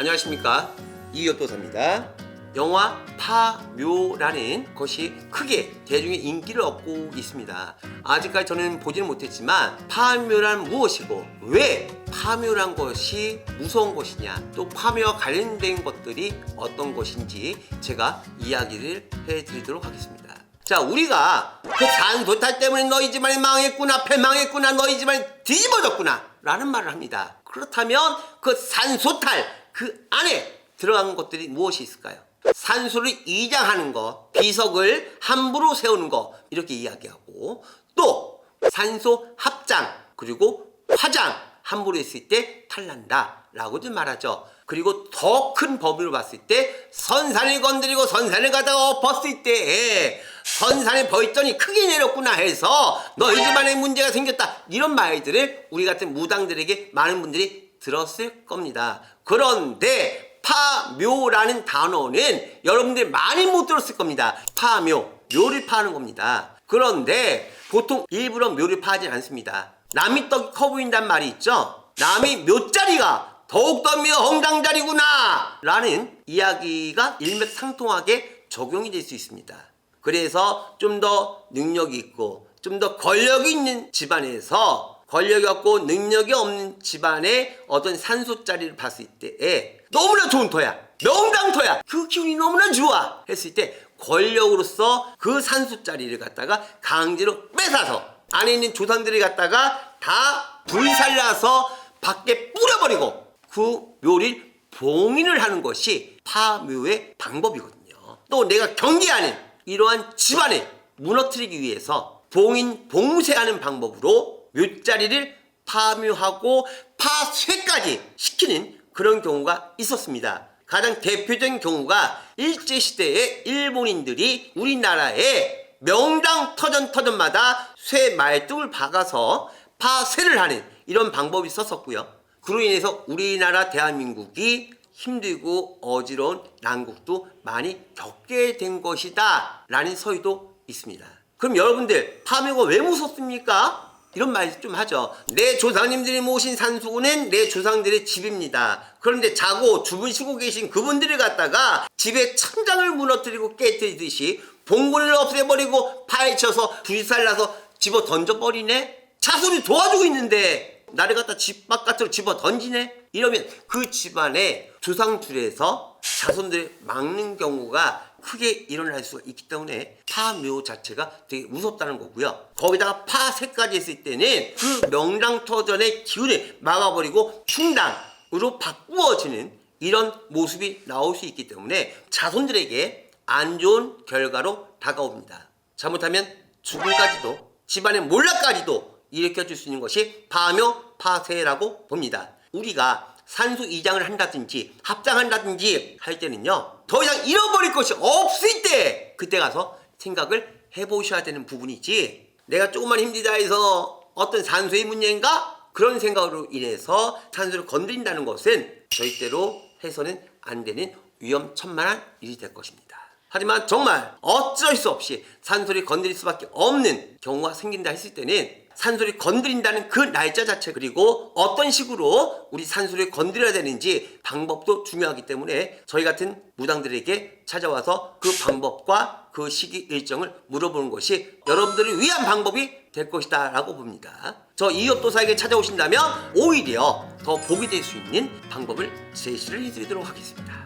안녕하십니까 이엽도사입니다. 영화 파묘라는 것이 크게 대중의 인기를 얻고 있습니다. 아직까지 저는 보지는 못했지만 파묘란 무엇이고 왜 파묘란 것이 무서운 것이냐 또 파묘와 관련된 것들이 어떤 것인지 제가 이야기를 해드리도록 하겠습니다. 자 우리가 그 산소탈 때문에 너희 집안이 망했구나 패망했구나 너희 집안이 뒤집어졌구나 라는 말을 합니다. 그렇다면 그 산소탈 그 안에 들어간 것들이 무엇이 있을까요? 산소를 이장하는 것, 비석을 함부로 세우는 것 이렇게 이야기하고 또 산소 합장 그리고 화장 함부로 했을 때 탈난다 라고도 말하죠. 그리고 더 큰 범위로 봤을 때 선산을 건드리고 선산을 가다가 엎었을 때 선산의 벌전이 크게 내렸구나 해서 너희 집안에 문제가 생겼다 이런 말들을 우리 같은 무당들에게 많은 분들이 들었을 겁니다. 그런데 파묘라는 단어는 여러분들 많이 못 들었을 겁니다. 파묘, 묘를 파는 겁니다. 그런데 보통 일부러 묘를 파지 않습니다. 남이 떡이 커 보인단 말이 있죠? 남이 묘자리가 더욱더 묘홍당자리구나! 라는 이야기가 일맥상통하게 적용이 될 수 있습니다. 그래서 좀 더 능력이 있고 좀 더 권력이 있는 집안에서 권력이 없고 능력이 없는 집안의 어떤 산소자리를 봤을 때에 너무나 좋은 터야. 명당터야. 그 기운이 너무나 좋아. 했을 때 권력으로서 그 산소자리를 갖다가 강제로 뺏어서 안에 있는 조상들을 갖다가 다 불살라서 밖에 뿌려버리고 그 묘를 봉인을 하는 것이 파묘의 방법이거든요. 또 내가 경계하는 이러한 집안을 무너뜨리기 위해서 봉인 봉쇄하는 방법으로 묘자리를 파묘하고 파쇄까지 시키는 그런 경우가 있었습니다. 가장 대표적인 경우가 일제시대에 일본인들이 우리나라에 명당 터전 터전마다 쇠 말뚝을 박아서 파쇄를 하는 이런 방법이 있었었고요. 그로 인해서 우리나라 대한민국이 힘들고 어지러운 난국도 많이 겪게 된 것이다 라는 서의도 있습니다. 그럼 여러분들 파묘가 왜 무섭습니까? 이런 말 좀 하죠. 내 조상님들이 모신 산수구는 내 조상들의 집입니다. 그런데 자고 주무시고 계신 그분들을 갖다가 집의 천장을 무너뜨리고 깨뜨리듯이 봉고리를 없애버리고 파헤쳐서 불살라서 집어 던져버리네? 자손이 도와주고 있는데 나를 갖다 집 바깥으로 집어 던지네? 이러면 그 집안의 조상줄에서 자손들을 막는 경우가 크게 일어날 수가 있기 때문에 파묘 자체가 되게 무섭다는 거고요. 거기다가 파세까지 했을 때는 그 명랑터전의 기운을 막아버리고 충당으로 바꾸어지는 이런 모습이 나올 수 있기 때문에 자손들에게 안 좋은 결과로 다가옵니다. 잘못하면 죽음까지도 집안의 몰락까지도 일으켜 줄 수 있는 것이 파묘 파세라고 봅니다. 우리가 산소 이장을 한다든지 합장한다든지 할 때는요 더 이상 잃어버릴 것이 없을 때 그때 가서 생각을 해보셔야 되는 부분이지 내가 조금만 힘들다 해서 어떤 산소의 문제인가 그런 생각으로 인해서 산소를 건드린다는 것은 절대로 해서는 안 되는 위험천만한 일이 될 것입니다. 하지만 정말 어쩔 수 없이 산소를 건드릴 수밖에 없는 경우가 생긴다 했을 때는 산소를 건드린다는 그 날짜 자체 그리고 어떤 식으로 우리 산소를 건드려야 되는지 방법도 중요하기 때문에 저희 같은 무당들에게 찾아와서 그 방법과 그 시기 일정을 물어보는 것이 여러분들을 위한 방법이 될 것이다 라고 봅니다. 저 이업도사에게 찾아오신다면 오히려 더 복이 될 수 있는 방법을 제시를 해드리도록 하겠습니다.